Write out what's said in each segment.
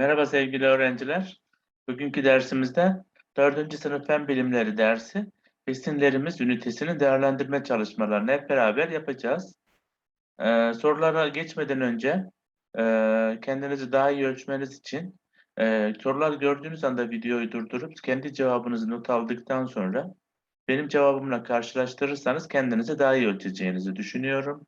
Merhaba sevgili öğrenciler. Bugünkü dersimizde 4. sınıf fen bilimleri dersi besinlerimiz ünitesini değerlendirme çalışmalarını hep beraber yapacağız. Ee, sorulara geçmeden önce e, kendinizi daha iyi ölçmeniz için e, sorular gördüğünüz anda videoyu durdurup kendi cevabınızı not aldıktan sonra benim cevabımla karşılaştırırsanız kendinizi daha iyi ölçeceğinizi düşünüyorum.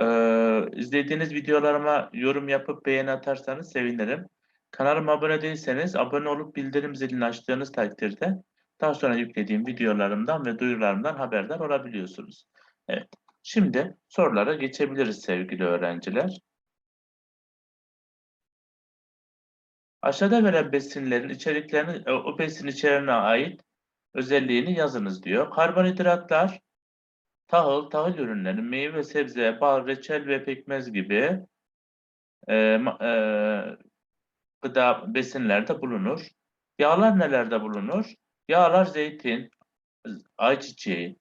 Ee, izlediğiniz videolarıma yorum yapıp beğeni atarsanız sevinirim. Kanalıma abone değilseniz abone olup bildirim zilini açtığınız takdirde daha sonra yüklediğim videolarımdan ve duyurularımdan haberdar olabiliyorsunuz. Evet. Şimdi sorulara geçebiliriz sevgili öğrenciler. Aşağıda verilen besinlerin içeriklerini, e, o besin içeriğine ait özelliğini yazınız diyor. Karbonhidratlar, tahıl, tahıl ürünleri, meyve, sebze, bal, reçel ve pekmez gibi e, e, gıda besinlerde bulunur. Yağlar nelerde bulunur? Yağlar zeytin, ayçiçeği,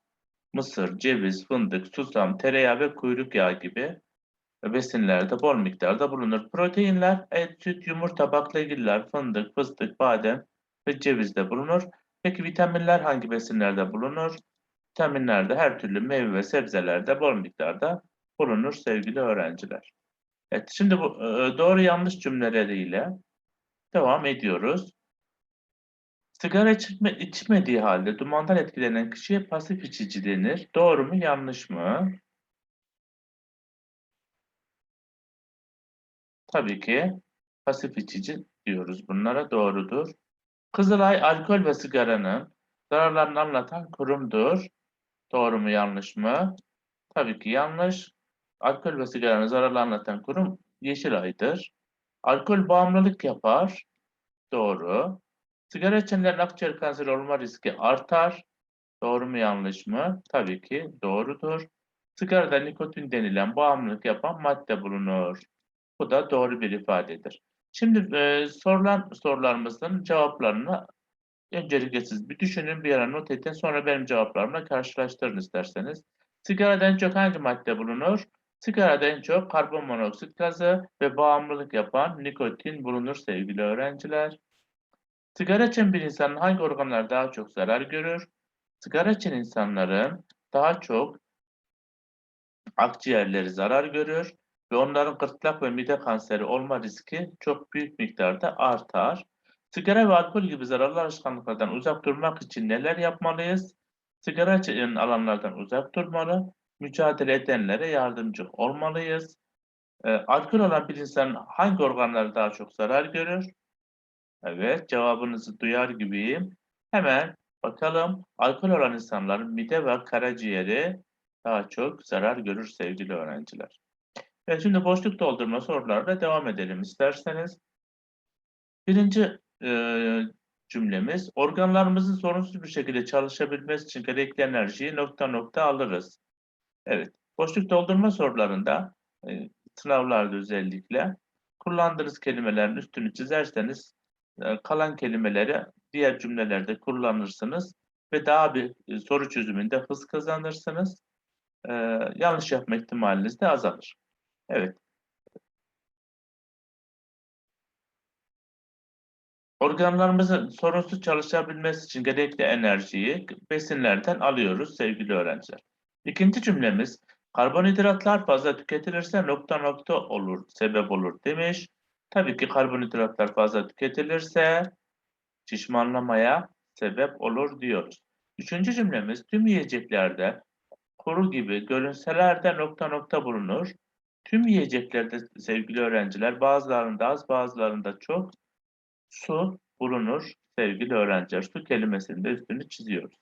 mısır, ceviz, fındık, susam, tereyağı ve kuyruk yağı gibi besinlerde bol miktarda bulunur. Proteinler et, süt, yumurta, baklagiller, fındık, fıstık, badem ve cevizde bulunur. Peki vitaminler hangi besinlerde bulunur? Vitaminlerde her türlü meyve ve sebzelerde bol miktarda bulunur sevgili öğrenciler. Evet, şimdi bu e, doğru yanlış cümleleriyle devam ediyoruz. Sigara içme, içmediği halde dumandan etkilenen kişiye pasif içici denir. Doğru mu yanlış mı? Tabii ki pasif içici diyoruz bunlara doğrudur. Kızılay alkol ve sigaranın zararlarını anlatan kurumdur. Doğru mu yanlış mı? Tabii ki yanlış. Alkol ve sigaranın zararlarını anlatan kurum Yeşilay'dır. Alkol bağımlılık yapar. Doğru. Sigara içenlerin akciğer kanseri olma riski artar. Doğru mu yanlış mı? Tabii ki doğrudur. Sigarada nikotin denilen bağımlılık yapan madde bulunur. Bu da doğru bir ifadedir. Şimdi e, sorulan sorularımızın cevaplarını öncelikle siz bir düşünün, bir yere not edin. Sonra benim cevaplarımla karşılaştırın isterseniz. Sigarada çok hangi madde bulunur? Sigarada en çok karbon monoksit gazı ve bağımlılık yapan nikotin bulunur sevgili öğrenciler. Sigara içen bir insanın hangi organlar daha çok zarar görür? Sigara içen insanların daha çok akciğerleri zarar görür ve onların gırtlak ve mide kanseri olma riski çok büyük miktarda artar. Sigara ve alkol gibi zararlı alışkanlıklardan uzak durmak için neler yapmalıyız? Sigara içen alanlardan uzak durmalı, mücadele edenlere yardımcı olmalıyız. Ee, alkol olan bir insanın hangi organları daha çok zarar görür? Evet, cevabınızı duyar gibiyim. Hemen bakalım. Alkol olan insanların mide ve karaciğeri daha çok zarar görür sevgili öğrenciler. Evet, şimdi boşluk doldurma sorularla devam edelim isterseniz. Birinci e, cümlemiz, organlarımızın sorunsuz bir şekilde çalışabilmesi için gerekli enerjiyi nokta nokta alırız. Evet, boşluk doldurma sorularında, e, sınavlarda özellikle kullandığınız kelimelerin üstünü çizerseniz e, kalan kelimeleri diğer cümlelerde kullanırsınız ve daha bir e, soru çözümünde hız kazanırsınız. Yanlış yapma ihtimaliniz de azalır. Evet. Organlarımızın sorunsuz çalışabilmesi için gerekli enerjiyi besinlerden alıyoruz sevgili öğrenciler. İkinci cümlemiz, karbonhidratlar fazla tüketilirse nokta nokta olur, sebep olur demiş. Tabii ki karbonhidratlar fazla tüketilirse şişmanlamaya sebep olur diyoruz. Üçüncü cümlemiz, tüm yiyeceklerde kuru gibi görünselerde nokta nokta bulunur. Tüm yiyeceklerde sevgili öğrenciler bazılarında az bazılarında çok su bulunur sevgili öğrenciler. Su kelimesinin de üstünü çiziyoruz.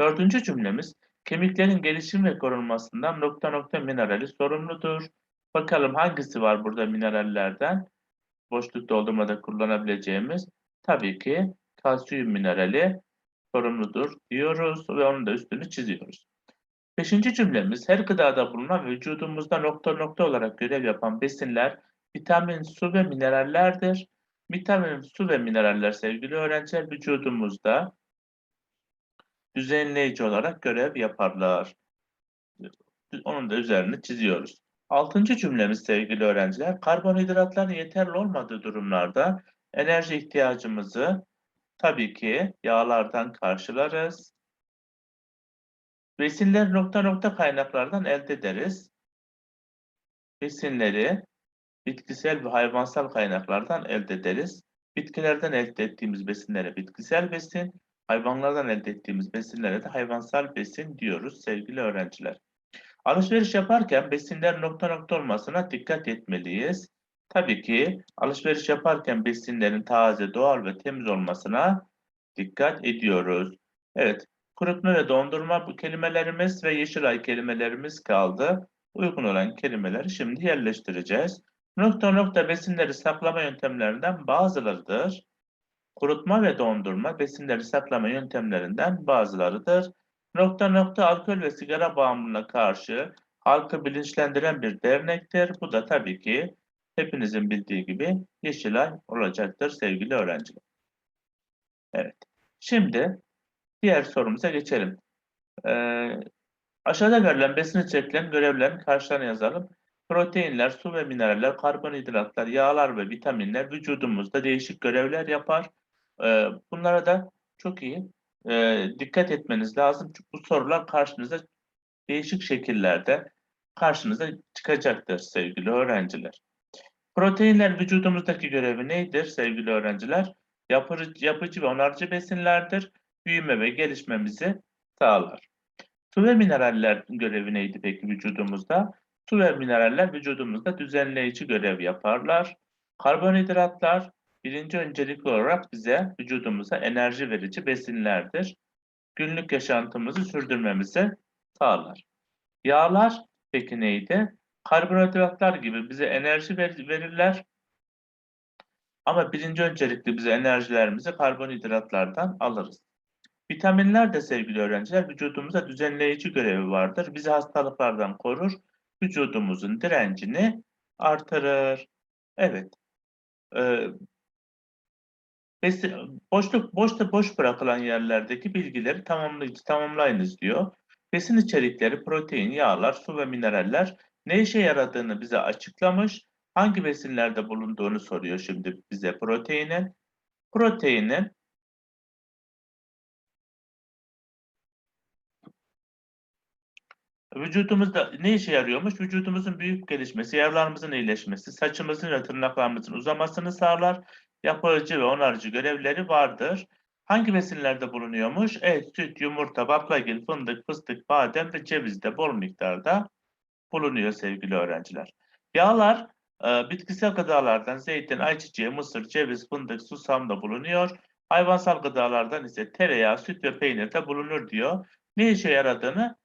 Dördüncü cümlemiz kemiklerin gelişim ve korunmasından nokta nokta minerali sorumludur. Bakalım hangisi var burada minerallerden? Boşluk doldurmada kullanabileceğimiz tabii ki kalsiyum minerali sorumludur diyoruz ve onun da üstünü çiziyoruz. Beşinci cümlemiz her gıdada bulunan vücudumuzda nokta nokta olarak görev yapan besinler vitamin, su ve minerallerdir. Vitamin, su ve mineraller sevgili öğrenciler vücudumuzda düzenleyici olarak görev yaparlar. Onun da üzerine çiziyoruz. Altıncı cümlemiz sevgili öğrenciler, karbonhidratların yeterli olmadığı durumlarda enerji ihtiyacımızı tabii ki yağlardan karşılarız. Besinleri nokta nokta kaynaklardan elde ederiz. Besinleri bitkisel ve hayvansal kaynaklardan elde ederiz. Bitkilerden elde ettiğimiz besinlere bitkisel besin, hayvanlardan elde ettiğimiz besinlere de hayvansal besin diyoruz sevgili öğrenciler. Alışveriş yaparken besinler nokta nokta olmasına dikkat etmeliyiz. Tabii ki alışveriş yaparken besinlerin taze, doğal ve temiz olmasına dikkat ediyoruz. Evet, kurutma ve dondurma bu kelimelerimiz ve yeşilay kelimelerimiz kaldı. Uygun olan kelimeleri şimdi yerleştireceğiz. Nokta nokta besinleri saklama yöntemlerinden bazılarıdır. Kurutma ve dondurma besinleri saklama yöntemlerinden bazılarıdır. Nokta nokta alkol ve sigara bağımlılığına karşı halkı bilinçlendiren bir dernektir. Bu da tabii ki hepinizin bildiği gibi Yeşilay olacaktır sevgili öğrenciler. Evet. Şimdi diğer sorumuza geçelim. Ee, aşağıda verilen besin içeriklerinin görevlerini karşılarına yazalım. Proteinler, su ve mineraller, karbonhidratlar, yağlar ve vitaminler vücudumuzda değişik görevler yapar. Ee, bunlara da çok iyi e, dikkat etmeniz lazım. Çünkü bu sorular karşınıza değişik şekillerde karşınıza çıkacaktır sevgili öğrenciler. Proteinler vücudumuzdaki görevi nedir sevgili öğrenciler? Yapıcı, yapıcı ve onarıcı besinlerdir. Büyüme ve gelişmemizi sağlar. Su ve mineraller görevi neydi peki vücudumuzda? Su ve mineraller vücudumuzda düzenleyici görev yaparlar. Karbonhidratlar birinci öncelikli olarak bize vücudumuza enerji verici besinlerdir. Günlük yaşantımızı sürdürmemizi sağlar. Yağlar peki neydi? Karbonhidratlar gibi bize enerji ver verirler. Ama birinci öncelikli bize enerjilerimizi karbonhidratlardan alırız. Vitaminler de sevgili öğrenciler vücudumuza düzenleyici görevi vardır. Bizi hastalıklardan korur, vücudumuzun direncini artırır. Evet. Boşluk, boşta boş bırakılan yerlerdeki bilgileri tamamlayıcı, tamamlayınız diyor. Besin içerikleri, protein, yağlar, su ve mineraller ne işe yaradığını bize açıklamış. Hangi besinlerde bulunduğunu soruyor şimdi bize proteinin. Proteinin Vücudumuzda ne işe yarıyormuş? Vücudumuzun büyük gelişmesi, yaralarımızın iyileşmesi, saçımızın ve tırnaklarımızın uzamasını sağlar. Yapıcı ve onarıcı görevleri vardır. Hangi besinlerde bulunuyormuş? Et, süt, yumurta, baklagil, fındık, fıstık, badem ve cevizde bol miktarda bulunuyor sevgili öğrenciler. Yağlar e, bitkisel gıdalardan zeytin, ayçiçeği, mısır, ceviz, fındık, susam da bulunuyor. Hayvansal gıdalardan ise tereyağı, süt ve peynir de bulunur diyor. Ne işe yaradığını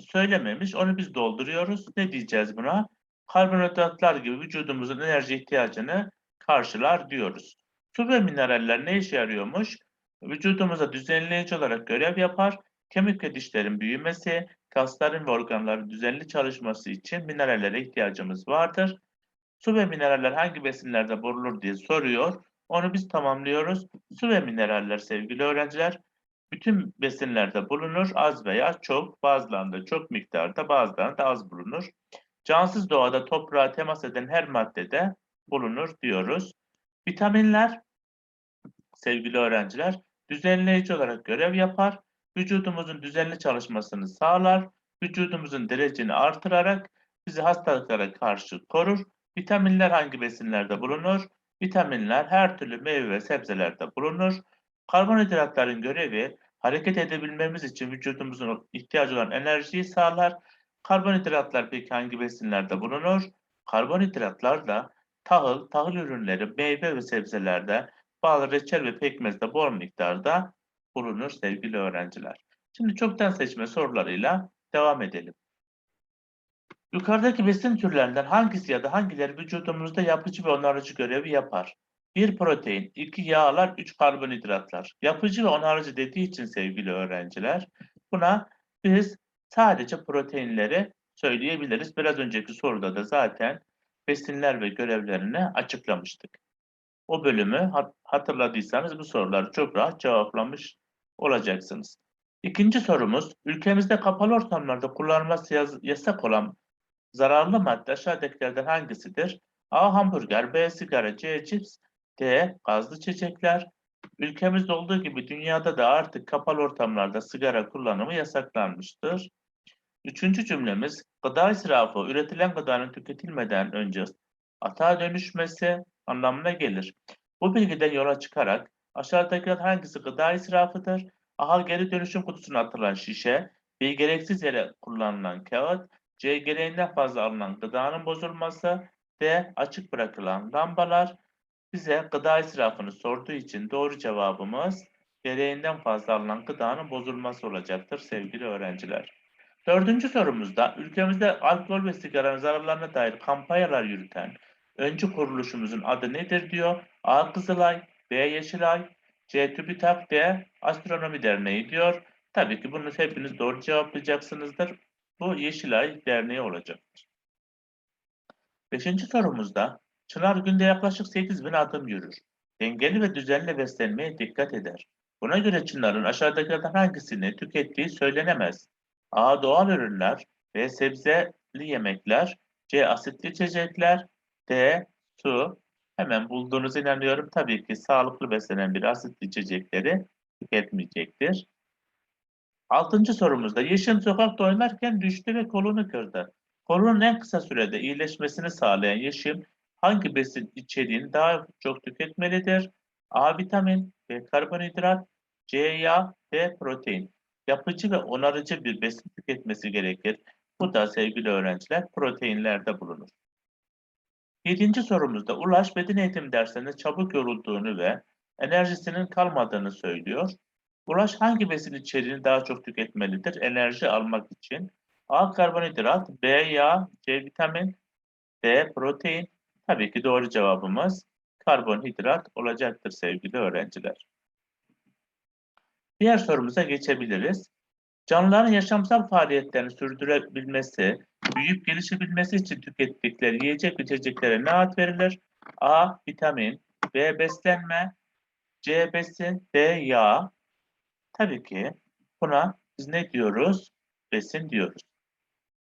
söylememiş. Onu biz dolduruyoruz. Ne diyeceğiz buna? Karbonhidratlar gibi vücudumuzun enerji ihtiyacını karşılar diyoruz. Su ve mineraller ne işe yarıyormuş? Vücudumuza düzenleyici olarak görev yapar. Kemik ve dişlerin büyümesi, kasların ve organların düzenli çalışması için minerallere ihtiyacımız vardır. Su ve mineraller hangi besinlerde bulunur diye soruyor. Onu biz tamamlıyoruz. Su ve mineraller sevgili öğrenciler bütün besinlerde bulunur. Az veya çok, bazılarında çok miktarda, bazılarında az bulunur. Cansız doğada toprağa temas eden her maddede bulunur diyoruz. Vitaminler sevgili öğrenciler düzenleyici olarak görev yapar. Vücudumuzun düzenli çalışmasını sağlar. Vücudumuzun dereceni artırarak bizi hastalıklara karşı korur. Vitaminler hangi besinlerde bulunur? Vitaminler her türlü meyve ve sebzelerde bulunur. Karbonhidratların görevi hareket edebilmemiz için vücudumuzun ihtiyacı olan enerjiyi sağlar. Karbonhidratlar peki hangi besinlerde bulunur? Karbonhidratlar da tahıl, tahıl ürünleri, meyve ve sebzelerde, bal, reçel ve pekmezde bol miktarda bulunur sevgili öğrenciler. Şimdi çoktan seçme sorularıyla devam edelim. Yukarıdaki besin türlerinden hangisi ya da hangileri vücudumuzda yapıcı ve onarıcı görevi yapar? 1 protein, 2 yağlar, 3 karbonhidratlar. Yapıcı ve onarıcı dediği için sevgili öğrenciler, buna biz sadece proteinleri söyleyebiliriz. Biraz önceki soruda da zaten besinler ve görevlerini açıklamıştık. O bölümü hatırladıysanız bu soruları çok rahat cevaplamış olacaksınız. İkinci sorumuz, ülkemizde kapalı ortamlarda kullanılması yasak olan Zararlı madde aşağıdakilerden hangisidir? A. Hamburger, B. Sigara, C. Cips, D. Gazlı içecekler. Ülkemizde olduğu gibi dünyada da artık kapalı ortamlarda sigara kullanımı yasaklanmıştır. Üçüncü cümlemiz, gıda israfı, üretilen gıdanın tüketilmeden önce atağa dönüşmesi anlamına gelir. Bu bilgiden yola çıkarak aşağıdakiler hangisi gıda israfıdır? A. Geri dönüşüm kutusuna atılan şişe, B. Gereksiz yere kullanılan kağıt, C. Gereğinden fazla alınan gıdanın bozulması, D. Açık bırakılan lambalar. Bize gıda israfını sorduğu için doğru cevabımız gereğinden fazla alınan gıdanın bozulması olacaktır sevgili öğrenciler. Dördüncü sorumuzda ülkemizde alkol ve sigaranın zararlarına dair kampanyalar yürüten öncü kuruluşumuzun adı nedir diyor. A. Kızılay, B. Yeşilay, C. TÜBİTAK, D. Astronomi Derneği diyor. Tabii ki bunu hepiniz doğru cevaplayacaksınızdır. Bu Yeşilay Derneği olacaktır. Beşinci sorumuzda Çınar günde yaklaşık 8000 adım yürür. Dengeli ve düzenli beslenmeye dikkat eder. Buna göre Çınar'ın aşağıdakilerden hangisini tükettiği söylenemez. A. Doğal ürünler, B. Sebzeli yemekler, C. Asitli içecekler, D. Su. Hemen bulduğunuza inanıyorum. Tabii ki sağlıklı beslenen bir asitli içecekleri tüketmeyecektir. Altıncı sorumuzda Yeşim sokakta oynarken düştü ve kolunu kırdı. Kolunun en kısa sürede iyileşmesini sağlayan Yeşim hangi besin içeriğini daha çok tüketmelidir? A vitamin, B karbonhidrat, C yağ, D protein. Yapıcı ve onarıcı bir besin tüketmesi gerekir. Bu da sevgili öğrenciler proteinlerde bulunur. Yedinci sorumuzda Ulaş beden eğitim derslerinde çabuk yorulduğunu ve enerjisinin kalmadığını söylüyor. Ulaş hangi besin içeriğini daha çok tüketmelidir enerji almak için? A. Karbonhidrat, B. Yağ, C. Vitamin, D. Protein. Tabii ki doğru cevabımız karbonhidrat olacaktır sevgili öğrenciler. Diğer sorumuza geçebiliriz. Canlıların yaşamsal faaliyetlerini sürdürebilmesi, büyüyüp gelişebilmesi için tükettikleri yiyecek içeceklere ne ad verilir? A. Vitamin, B. Beslenme, C. Besin, D. Yağ. Tabii ki buna biz ne diyoruz? Besin diyoruz.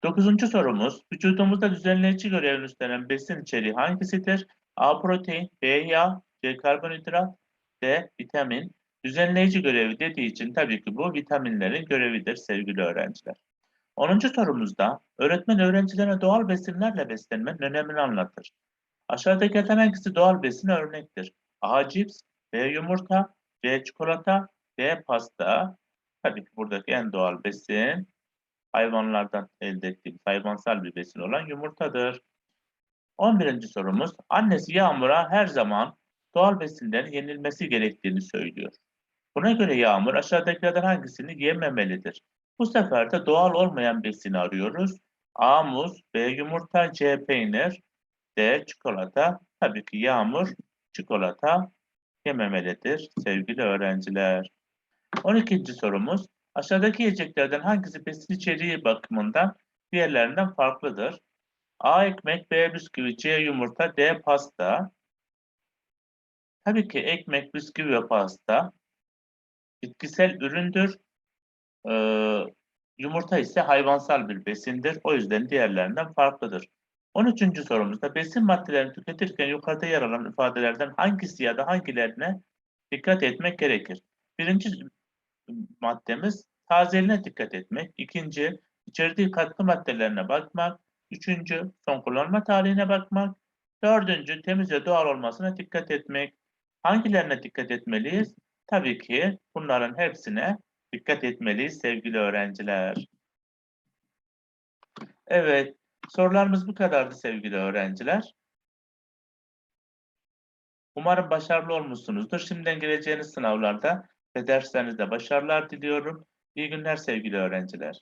Dokuzuncu sorumuz, vücudumuzda düzenleyici görevini üstlenen besin içeriği hangisidir? A. Protein, B. Yağ, C. Karbonhidrat, D. Vitamin. Düzenleyici görevi dediği için tabii ki bu vitaminlerin görevidir sevgili öğrenciler. Onuncu sorumuzda öğretmen öğrencilerine doğal besinlerle beslenmenin önemini anlatır. Aşağıdakilerden hangisi doğal besin örnektir? A. Cips, B. Yumurta, C. Çikolata, D. Pasta. Tabii ki buradaki en doğal besin hayvanlardan elde ettiğimiz hayvansal bir besin olan yumurtadır. 11. sorumuz annesi Yağmur'a her zaman doğal besinlerin yenilmesi gerektiğini söylüyor. Buna göre Yağmur aşağıdakilerden hangisini yememelidir? Bu sefer de doğal olmayan besini arıyoruz. A. Muz, B. Yumurta, C. Peynir, D. Çikolata. Tabii ki Yağmur çikolata yememelidir sevgili öğrenciler. 12. sorumuz Aşağıdaki yiyeceklerden hangisi besin içeriği bakımından diğerlerinden farklıdır? A. Ekmek, B. Bisküvi, C. Yumurta, D. Pasta. Tabii ki ekmek, bisküvi ve pasta bitkisel üründür. Ee, yumurta ise hayvansal bir besindir. O yüzden diğerlerinden farklıdır. 13. sorumuzda besin maddelerini tüketirken yukarıda yer alan ifadelerden hangisi ya da hangilerine dikkat etmek gerekir? Birinci maddemiz tazeliğine dikkat etmek. İkinci, içerdiği katkı maddelerine bakmak. Üçüncü, son kullanma tarihine bakmak. Dördüncü, temiz ve doğal olmasına dikkat etmek. Hangilerine dikkat etmeliyiz? Tabii ki bunların hepsine dikkat etmeliyiz sevgili öğrenciler. Evet, sorularımız bu kadardı sevgili öğrenciler. Umarım başarılı olmuşsunuzdur. Şimdiden gireceğiniz sınavlarda ve derslerinizde başarılar diliyorum. İyi günler sevgili öğrenciler.